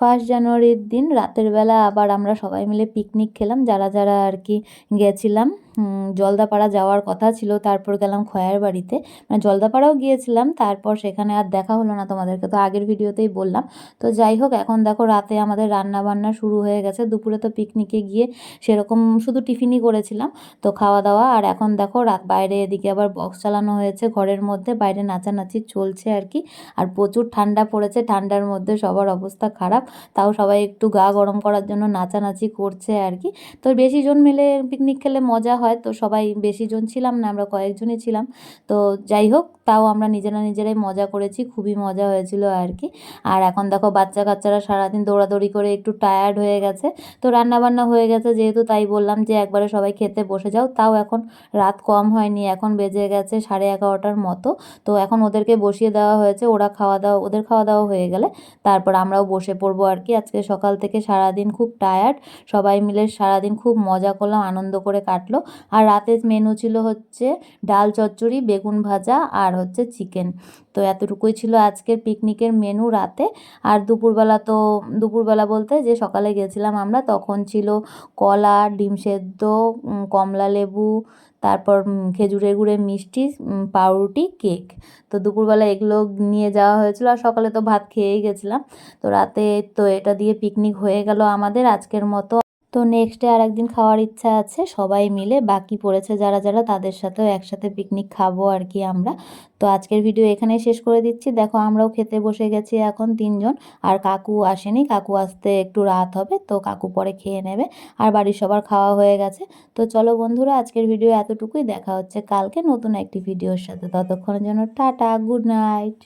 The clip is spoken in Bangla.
ফার্স্ট জানুয়ারির দিন, রাতের বেলা আবার আমরা সবাই মিলে পিকনিক খেলাম। যারা যারা আর কি গেছিলাম জলদাপাড়া যাওয়ার কথা ছিল, তারপর গেলাম খয়ার বাড়িতে। মানে জলদাপাড়াও গিয়েছিলাম, তারপর সেখানে আর দেখা হলো না তোমাদেরকে, তো আগের ভিডিওতেই বললাম। তো যাই হোক, এখন দেখো রাতে আমাদের রান্না বান্না শুরু হয়ে গেছে, দুপুরে তো পিকনিকে গিয়ে সেরকম শুধু টিফিনই করেছিলাম, তো খাওয়া দাওয়া। আর এখন দেখো রাত, বাইরে এদিকে আবার বক্স চালানো হয়েছে ঘরের মধ্যে, বাইরে নাচানাচি চলছে আর কি। আর প্রচুর ঠান্ডা পড়েছে, ঠান্ডার মধ্যে সবার অবস্থা খারাপ, তাও সবাই একটু গা গরম করার জন্য নাচানাচি করছে আর কি। তো বেশি জন মিলে পিকনিক খেলে মজা হয় তো সবাই বেশি জন ছিলাম না, আমরা কয়েকজনই ছিলাম। তো যাই হোক, তাও আমরা নিজেরা নিজেরাই মজা করেছি, খুবই মজা হয়েছিল আর কি। আর এখন দেখো বাচ্চা কাচ্চারা সারাদিন দৌড়াদৌড়ি করে একটু টায়ার্ড হয়ে গেছে। তো রান্না বান্না হয়ে গেছে, যেহেতু তাই বললাম যে একবারে সবাই খেতে বসে যাও। তাও এখন রাত কম হয়নি, এখন বেজে গেছে সাড়ে এগারোটার মতো। তো এখন ওদেরকে বসিয়ে দেওয়া হয়েছে, ওরা খাওয়া দাওয়া, ওদের খাওয়া দাওয়া হয়ে গেলে তারপর আমরাও বসে পড়ব আর কি। আজকে সকাল থেকে সারাদিন খুব টায়ার্ড সবাই মিলে সারাদিন খুব মজা করলাম, আনন্দ করে কাটলো। আর রাতের মেনু ছিল হচ্ছে ডাল চচ্চড়ি, বেগুন ভাজা আর হচ্ছে চিকেন তো এতটুকুই ছিল আজকের পিকনিকের মেনু রাতে। আর দুপুরবেলা তো, দুপুরবেলা বলতে যে সকালে গেছিলাম আমরা, তখন ছিল কলা, ডিম সেদ্ধ কমলা লেবু, তারপর খেজুরের গুড়ের মিষ্টি পাউরুটি কেক তো দুপুরবেলা এগুলো নিয়ে যাওয়া হয়েছিল আর সকালে তো ভাত খেয়েই গেছিলাম। তো রাতে তো এটা দিয়ে পিকনিক হয়ে গেল আমাদের আজকের মতো। তো নেক্সট ডে আর একদিন খাওয়ার ইচ্ছা আছে, সবাই মিলে, বাকি পড়েছে যারা যারা, তাদের সাথেও একসাথে পিকনিক খাব আর কি আমরা। তো আজকের ভিডিও এখানেই শেষ করে দিচ্ছি। দেখো আমরাও খেতে বসে গেছি এখন তিনজন, আর কাকু আসেনি, কাকু আসতে একটু রাত হবে, তো কাকু পরে খেয়ে নেবে, আর বাড়ির সবার খাওয়া হয়ে গেছে। তো চলো বন্ধুরা, আজকের ভিডিও এতটুকুই, দেখা হচ্ছে কালকে নতুন একটি ভিডিওর সাথে। ততক্ষণের জন্য টাটা গুড নাইট